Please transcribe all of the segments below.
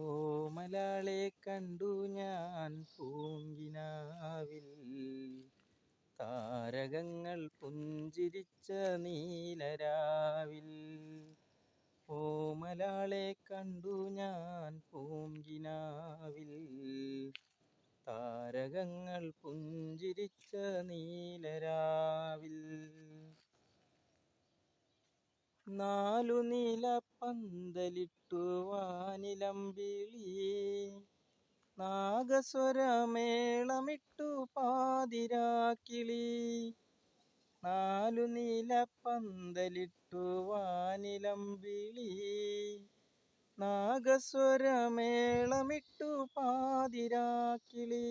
ഓമലാളെ കണ്ടു ഞാൻ പൂങ്കിനാവിൽ. താരകങ്ങൾ പുഞ്ചിരിച്ച നീലരാവിൽ. ഓ ഓമലാളെ കണ്ടു ഞാൻ പൂങ്കിനാവിൽ. താരകങ്ങൾ പുഞ്ചിരിച്ച നീലരാവിൽ. നാലു നീല പന്തലിട്ടു വാനിലമ്പിളി നാഗസ്വരമേളമിട്ടു പാതിരാക്കിളി. നാലു നീല പന്തലിട്ടു വാനിലമ്പിളി നാഗസ്വരമേളമിട്ടു പാതിരാക്കിളി.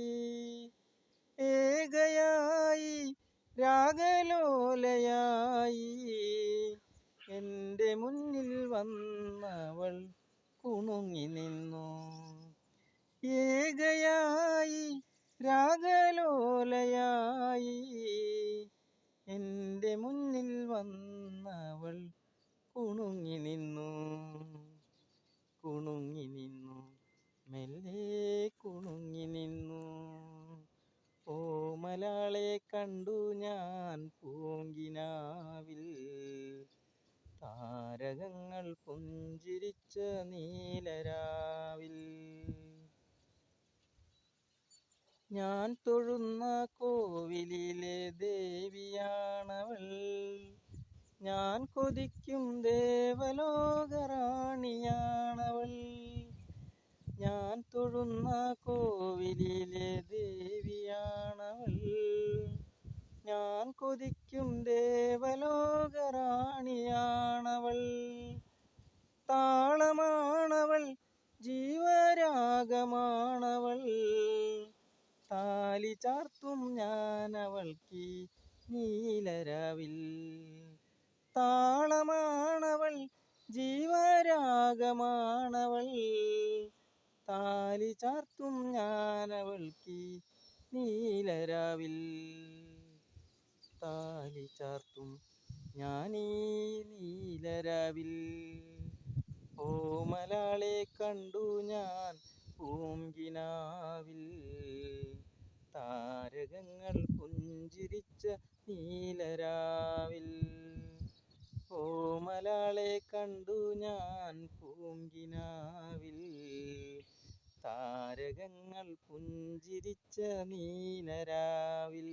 ഏകയായി രാഗലോലയായി എന്റെ മുന്നിൽ വന്നവൾ കുണുങ്ങി നിന്നു. ഏകയായി രാഗലോലയായി. എന്റെ മുന്നിൽ വന്നവൾ കുണുങ്ങി നിന്നു. കുണുങ്ങി നിന്നു. മെല്ലെ കുണുങ്ങി നിന്നു. ഓമലാളെ കണ്ടു ഞാൻ പൂങ്കിനാവിൽ. താരകങ്ങൾ പുഞ്ചിരിച്ച നീലരാവിൽ. ഞാൻ തൊഴുന്ന കോവിലിലെ ദേവിയാണവൾ. ഞാൻ കൊതിക്കും ദേവലോകറാണിയാണവൾ. ഞാൻ തൊഴുന്ന കോവിലിലെ ദേവിയാണവൾ. ഞാൻ കൊതിക്കും ദേവലോകറാണിയാണവൾ താളമാണവൾ ജീവരാഗമാണവൾ. താലി ചാർത്തും ഞാൻ അവൾക്ക് നീലരാവിൽ. താളമാണവൾ ജീവരാഗമാണവൾ. താലി ചാർത്തും ഞാൻ അവൾക്ക് നീലരാവിൽ. താലി ചാർത്തും ഞാനീ നീലരാവിൽ. ഓമലാളെ കണ്ടു ഞാൻ പൂങ്കിനാവിൽ. താരകങ്ങൾ പുഞ്ചിരിച്ച നീലരാവിൽ. ഓമലാളെ കണ്ടു ഞാൻ പൂങ്കിനാവിൽ. താരകങ്ങൾ പുഞ്ചിരിച്ച നീലരാവിൽ.